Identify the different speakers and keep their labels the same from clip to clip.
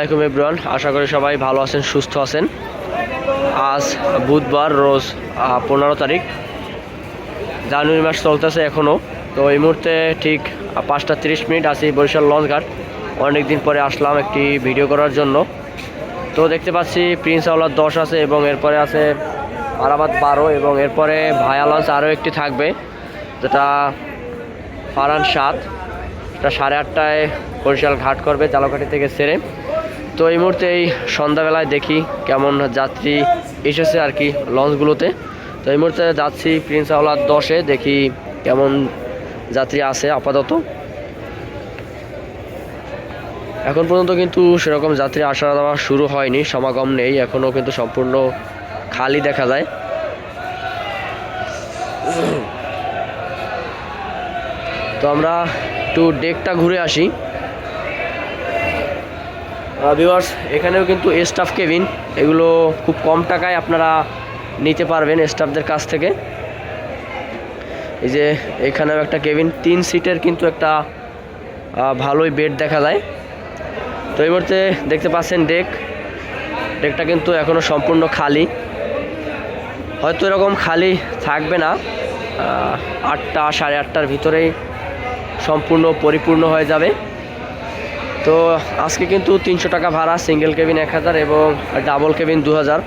Speaker 1: আসসালামাইকুম এভরিওয়ান আশা করি সবাই ভালো আছেন, সুস্থ আছেন। আজ বুধবার, রোজ পনেরো তারিখ। জানুয়ারি মাস চলতেছে এখনও তো এই মুহূর্তে ঠিক পাঁচটা তিরিশ মিনিট আছি বরিশাল লঞ্চঘাট অনেক দিন পরে আসলাম একটি ভিডিও করার জন্য। তো দেখতে পাচ্ছি প্রিন্স আওলার দশ আছে এবং এরপরে আছে আরাবাদ বারো এবং এরপরে ভায়া লঞ্চ আরও একটি থাকবে। যেটা ফারান সাত। এটা সাড়ে আটটায় বরিশাল ঘাট করবে, জালাকাঠি থেকে সেরে। তো এই মুহূর্তে এই সন্ধ্যাবেলায় দেখি কেমন যাত্রী এসেছে আর কি লঞ্চগুলোতে। তো এই মুহূর্তে যাচ্ছি প্রিন্স আওলার দশে, দেখি কেমন যাত্রী আছে আপাতত। এখন পর্যন্ত কিন্তু সেরকম যাত্রী আসা যাওয়া শুরু হয়নি, সমাগম নেই, এখনও কিন্তু সম্পূর্ণ খালি দেখা যায়। তো আমরা একটু ডেকটা ঘুরে আসি। ভিউয়ার্স এখানেও কিন্তু স্টাফ কেবিন এগুলো খুব কম টাকায় আপনারা নিতে পারবেন স্টাফদের কাছ থেকে। এই যে এখানেও একটা কেবিন তিন সিটের কিন্তু একটা ভালোই বেড দেখা যায়। তো এই মুহূর্তে দেখতে পাচ্ছেন ডেক ডেকটা কিন্তু এখনও সম্পূর্ণ খালি। হয়তো এরকম খালি থাকবে না। আটটা সাড়ে আটটার ভিতরেই সম্পূর্ণ পরিপূর্ণ হয়ে যাবে। তো আজকে কিন্তু তিনশো টাকা ভাড়া সিঙ্গেল কেবিন এক হাজার এবং ডাবল কেবিন দু হাজার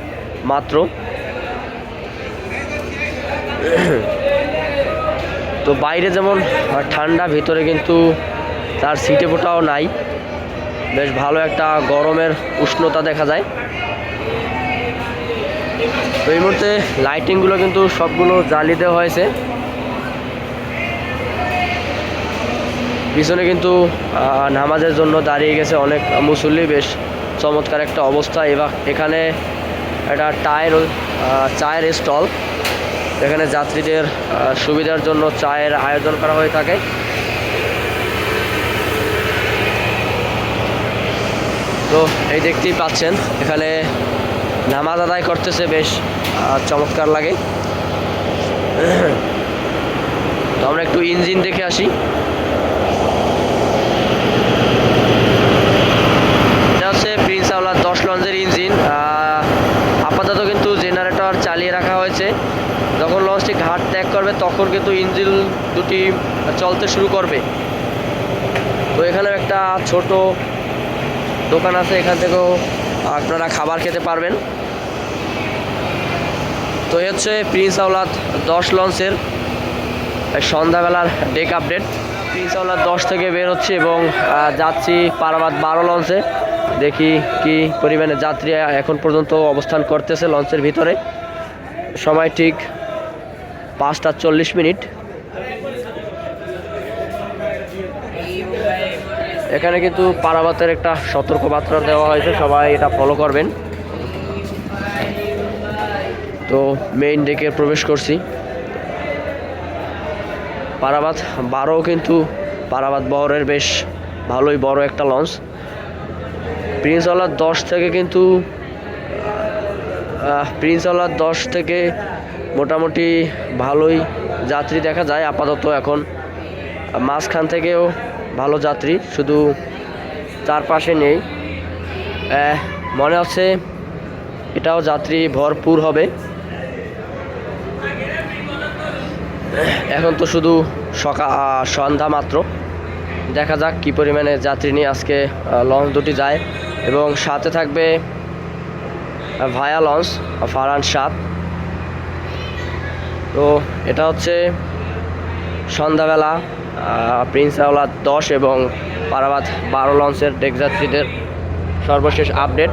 Speaker 1: মাত্র। তো বাইরে যেমন ঠান্ডা, ভিতরে কিন্তু তার সিটে ফোটাও নাই। বেশ ভালো একটা গরমের উষ্ণতা দেখা যায়। তো এই মুহূর্তে লাইটিংগুলো কিন্তু সবগুলো দেওয়া হয়েছে। পিছনে কিন্তু নামাজের জন্য দাঁড়িয়ে গেছে অনেক মুসল্লি। বেশ চমৎকার একটা অবস্থা। এবার এখানে একটা টায়ার চায়ের স্টল। এখানে যাত্রীদের সুবিধার জন্য চায়ের আয়োজন করা হয়ে থাকে। তো এই দেখতেই পাচ্ছেন, এখানে নামাজ আদায় করতেছে বেশ চমৎকার লাগে। তো আমরা একটু ইঞ্জিন দেখে আসি এটা হচ্ছে প্রিন্স দশ লঞ্চের ইঞ্জিন। আপাতত কিন্তু জেনারেটর চালিয়ে রাখা হয়েছে। যখন লঞ্চটি ঘাট ত্যাগ করবে, তখন কিন্তু ইঞ্জিন দুটি চলতে শুরু করবে। তো এখানেও একটা ছোট দোকান আছে, এখান থেকেও আপনারা খাবার খেতে পারবেন। তো এই হচ্ছে প্রিন্স আওলাদ দশ লঞ্চের সন্ধ্যাবেলার ডেক আপডেট। প্রিন্স আওলাদ দশ থেকে বের হচ্ছে এবং যাচ্ছি পারাবাদ বারো লঞ্চে। দেখি কি পরিমাণে যাত্রী এখন পর্যন্ত অবস্থান করতেছে লঞ্চের ভিতরে। সময় ঠিক পাঁচটা চল্লিশ মিনিট। এখানে কিন্তু পারাবাতের একটা সতর্কবার্তা দেওয়া হয়েছে, সবাই এটা ফলো করবেন। তো মেইন ডেকে প্রবেশ করছি। পারাবাত বারো কিন্তু পারাবাত বহরের বেশ ভালোই বড় একটা লঞ্চ। প্রিন্সওয়ালার দশ থেকে কিন্তু প্রিন্সওয়ালার দশ থেকে মোটামুটি ভালোই যাত্রী দেখা যায় আপাতত এখন। মাঝখান থেকেও ভালো যাত্রী, শুধু চারপাশে নেই। মনে হচ্ছে এটাও যাত্রী ভরপুর হবে। এখন তো শুধু সকাল সন্ধ্যা মাত্র। দেখা যাক কী পরিমাণে যাত্রী নিয়ে আজকে লঞ্চ দুটি যায়। এবং সাথে থাকবে ভায়া লঞ্চ ফারান সাত তো এটা হচ্ছে সন্ধ্যাবেলা প্রিন্স আওলা দশ এবং পারাবাদ বারো লঞ্চের ডেকযাত্রীদের সর্বশেষ আপডেট